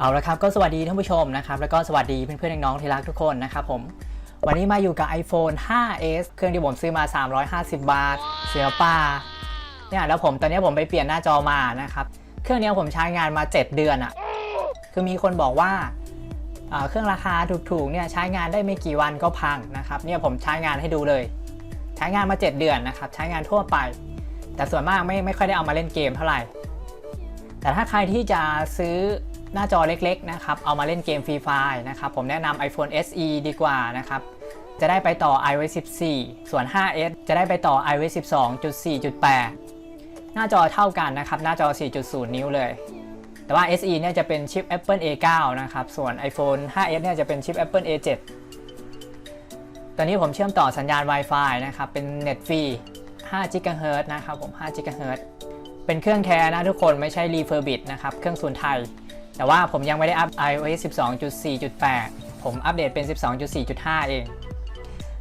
เอาละครับก็สวัสดีท่านผู้ชมนะครับแล้วก็สวัสดีเพื่อนๆน้องๆที่รักทุกคนนะครับผมวันนี้มาอยู่กับ iPhone 5s เครื่องที่ผมซื้อมา 350 บาท เสือป่าเนี่ยแล้วผมตอนนี้ผมไปเปลี่ยนหน้าจอมานะครับเครื่องนี้ผมใช้งานมา 7 เดือนอะ่ะคือมีคนบอกว่าอ่าเครื่องราคาถูกๆเนี่ยใช้งานได้ไม่กี่วันก็พังนะครับเนี่ยผมใช้งานให้ดูเลย ใช้งานมา 7 เดือนนะครับใช้งานทั่วไป แต่ส่วนมากไม่ไม่ค่อยได้เอามาเล่นเกมเท่าไหร่แต่ถ้าใครที่จะซื้อ หน้าจอเล็กๆนะครับเอามาเล่นเกมฟรีไฟล์นะครับผมแนะนำ iPhone SE ดีกว่านะครับจะได้ไปต่อ iOS 14 ส่วน 5s จะได้ไปต่อ iOS 12.4.8 หน้าจอเท่ากันนะครับหน้าจอ 4.0 นิ้วเลย แต่ว่า SE เนี่ยจะเป็นชิป Apple A9 นะครับส่วน iPhone 5s เนี่ยจะเป็นชิป Apple A7 ตอนนี้ผมเชื่อมต่อสัญญาณ Wi-Fi นะครับเป็นเน็ตฟรี5 GHz นะครับผม5 GHz เป็นเครื่องแท้นะทุกคนไม่ใช่รีเฟอร์บิดนะครับเครื่องศูนย์ไทย แต่ว่าผมยังไม่ได้อัพ iOS 12.4.8 ผมอัปเดตเป็น 12.4.5 เอง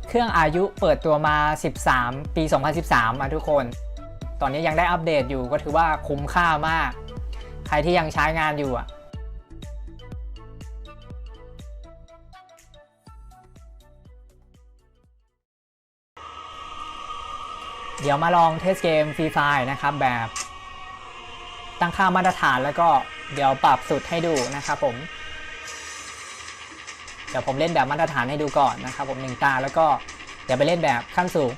เครื่องอายุเปิดตัวมา 13 ปี 2013มาทุกคน ตอนนี้ยังได้อัปเดตอยู่ก็ถือว่าคุ้มค่ามาก ใครที่ยังใช้งานอยู่อะเดี๋ยวมาลองเทสเกมฟรีไฟนะครับแบบตั้งค่ามาตรฐานแล้วก็ เดี๋ยวปรับสุดให้ดูนะครับผม เดี๋ยวผมเล่นแบบมาตรฐานให้ดูก่อนนะครับผมหนึ่งตาแล้วก็เดี๋ยวไปเล่นแบบขั้นสูง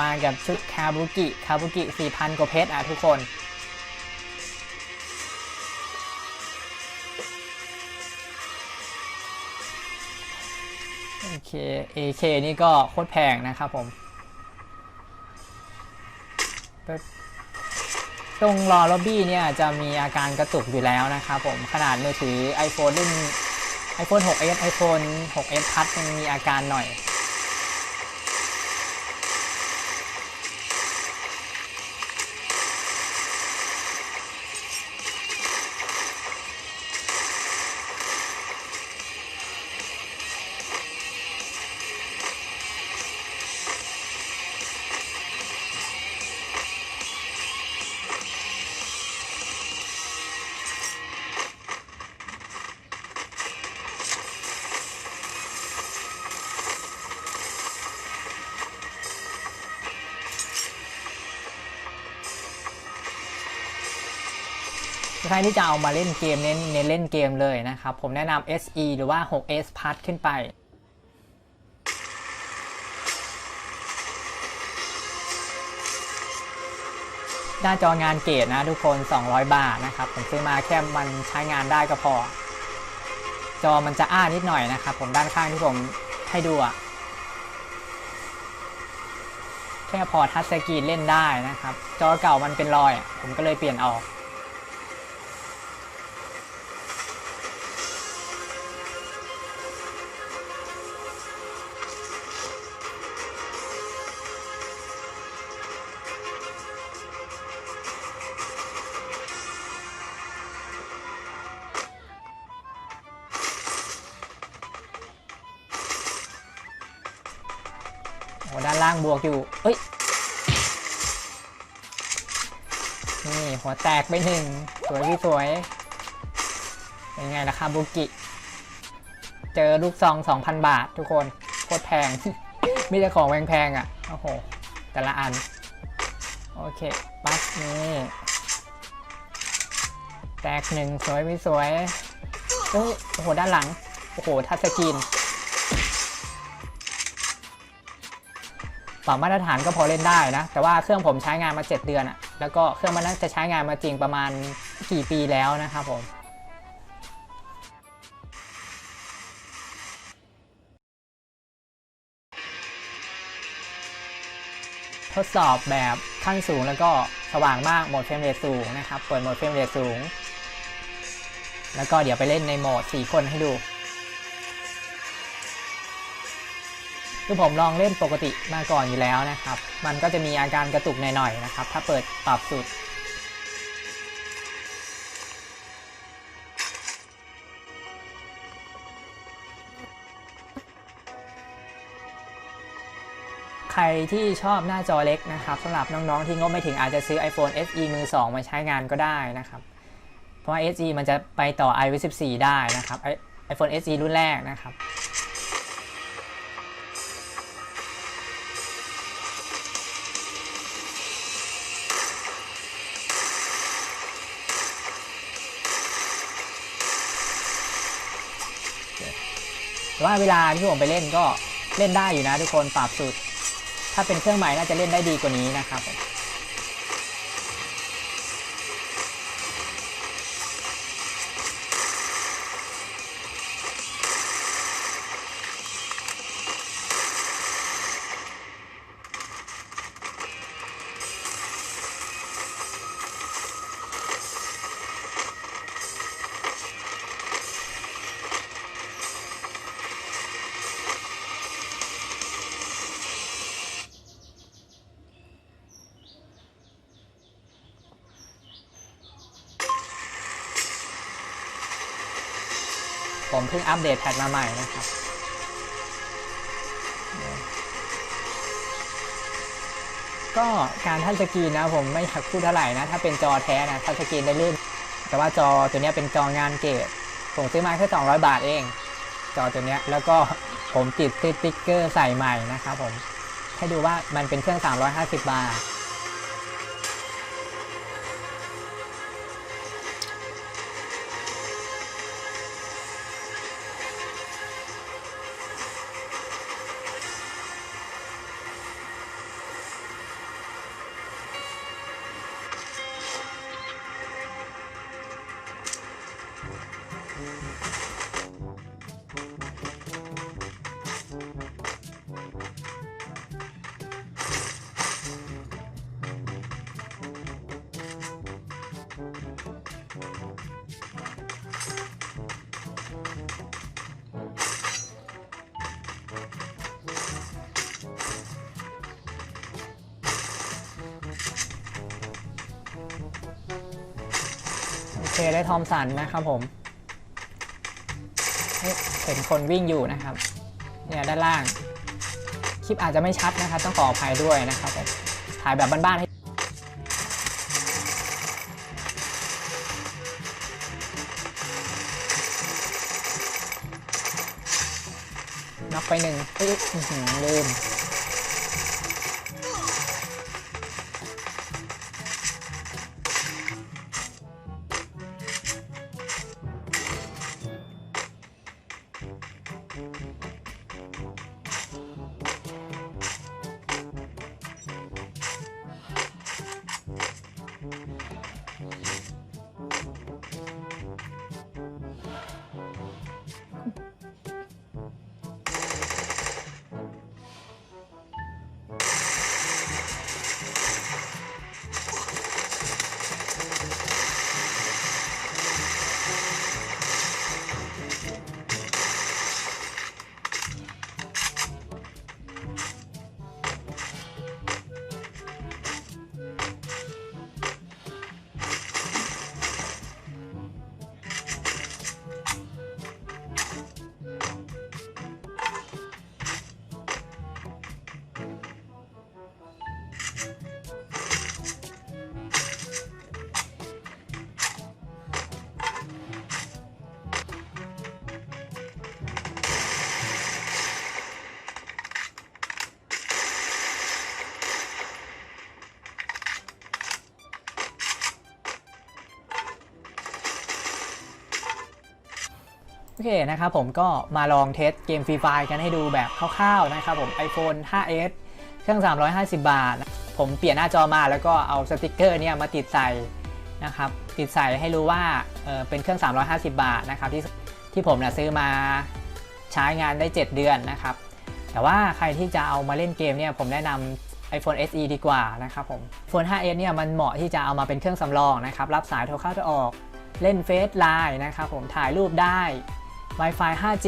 มากับชุดคาบุกิ คาบุกิ 4,000 กว่าเพชรอะทุกคน เค AK นี่ก็โคตรแพงนะครับผม ตรงรอล็อบบี้เนี่ยจะมีอาการกระตุกอยู่แล้วนะครับผม ขนาดมือถือ iPhone รุ่น iPhone 6s iPhone 6s Plus ยังมีอาการหน่อย ใครที่จะเอามาเล่นเกมเน้นเน้นเล่นเกมเลยนะครับ ผมแนะนำ SE หรือว่า 6s Plus ขึ้นไปหน้าจองานเกตนะทุกคน 200 บาทนะครับ ผมซื้อมาแค่มันใช้งานได้ก็พอ จอมันจะอ้านิดหน่อยนะครับ ผมด้านข้างที่ผมให้ดูอะแค่พอทัชสกรีนเล่นได้นะครับ จอเก่ามันเป็นรอย ผมก็เลยเปลี่ยนออก โอ้ด้านล่างบวกอยู่ เอ้ย นี่หัวแตกไปหนึ่ง สวยพี่สวย เป็นไงล่ะครับบุกิ เจอลูกซอง 2,000 บาททุกคน โคตรแพง มีแต่ของแพงๆอะ โอ้โห แต่ละอัน โอเค ปั๊บนี่แตกหนึ่งสวยพี่สวยเอ้ยโอ้โห ด้านหลัง โอ้โห ทัชสกรีน ปรับมาตรฐานก็พอเล่นได้นะ แต่ว่าเครื่องผมใช้งานมา 7 เดือนอะแล้วก็เครื่องมันน่าจะใช้งานมาจริงประมาณกี่ปีแล้วนะครับผมทดสอบแบบขั้นสูงแล้วก็สว่างมากโหมดเฟรมเรทสูงนะครับ เปิดโหมดเฟรมเรทสูง แล้วก็เดี๋ยวไปเล่นในโหมด 4 คนให้ดู คือผมลองเล่นปกติมาก่อนอยู่แล้วนะครับ มันก็จะมีอาการกระตุกหน่อยๆนะครับ ถ้าเปิดปรับสุด ใครที่ชอบหน้าจอเล็กนะครับสำหรับน้องๆที่งบไม่ถึงอาจจะซื้อ iPhone SE มือ 2 มาใช้งานก็ได้นะครับ เพราะว่า SE มันจะไปต่อ iOS 14 ได้นะครับ iPhone SE รุ่นแรกนะครับ ว่าเวลาที่ผมไปเล่นก็เล่นได้อยู่นะทุกคนปรับสุด ถ้าเป็นเครื่องใหม่น่าจะเล่นได้ดีกว่านี้นะครับ ผมเพิ่งอัปเดตแพทมาใหม่นะครับ ก็การทัชสกรีนนะผมไม่อยากพูดเท่าไหร่นะ ถ้าเป็นจอแท้นะทัชสกรีนได้ลื่น แต่ว่าจอตัวนี้เป็นจองานเกรดผมซื้อมาแค่200 บาทเอง จอตัวนี้แล้วก็ผมติดสติ๊กเกอร์ใส่ใหม่นะครับผมให้ดูว่ามันเป็นเครื่อง 350 บาท เคได้ทอมสันนะครับผมเห็นคนวิ่งอยู่นะครับ เนี่ยด้านล่าง คลิปอาจจะไม่ชัดนะครับ ต้องขออภัยด้วยนะครับผมถ่ายแบบบ้านๆให้น็อกไปหนึ่งเอ้ยอื้อหือลืม เคนะครับผมก็มาลองเทสเกมฟรีไฟกันให้ดูแบบคร่าวๆนะครับผม iPhone 5s เครื่อง 350 บาท ผมเปลี่ยนหน้าจอมาแล้วก็เอาสติกเกอร์เนี่ยมาติดใส่นะครับติดใส่ให้รู้ว่าเเป็นเครื่อง 350 บาทนะครับที่ที่ผมนะซื้อมาใช้งานได้ 7 เดือนนะครับ แต่ว่าใครที่จะเอามาเล่นเกมเนี่ยผมแนะนำ iPhone SE ดีกว่านะครับผม iPhone 5s เนี่ยมันเหมาะที่จะเอามาเป็นเครื่องสำรองนะครับรับสายโทรเข้าโทรออกเล่นเฟซไลน์นะครับผมถ่ายรูปได้ Wi-Fi 5G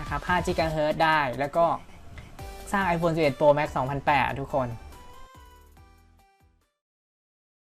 นะครับ 5 GHz ได้ แล้วก็สร้าง iPhone 11 Pro Max 2008 ทุกคน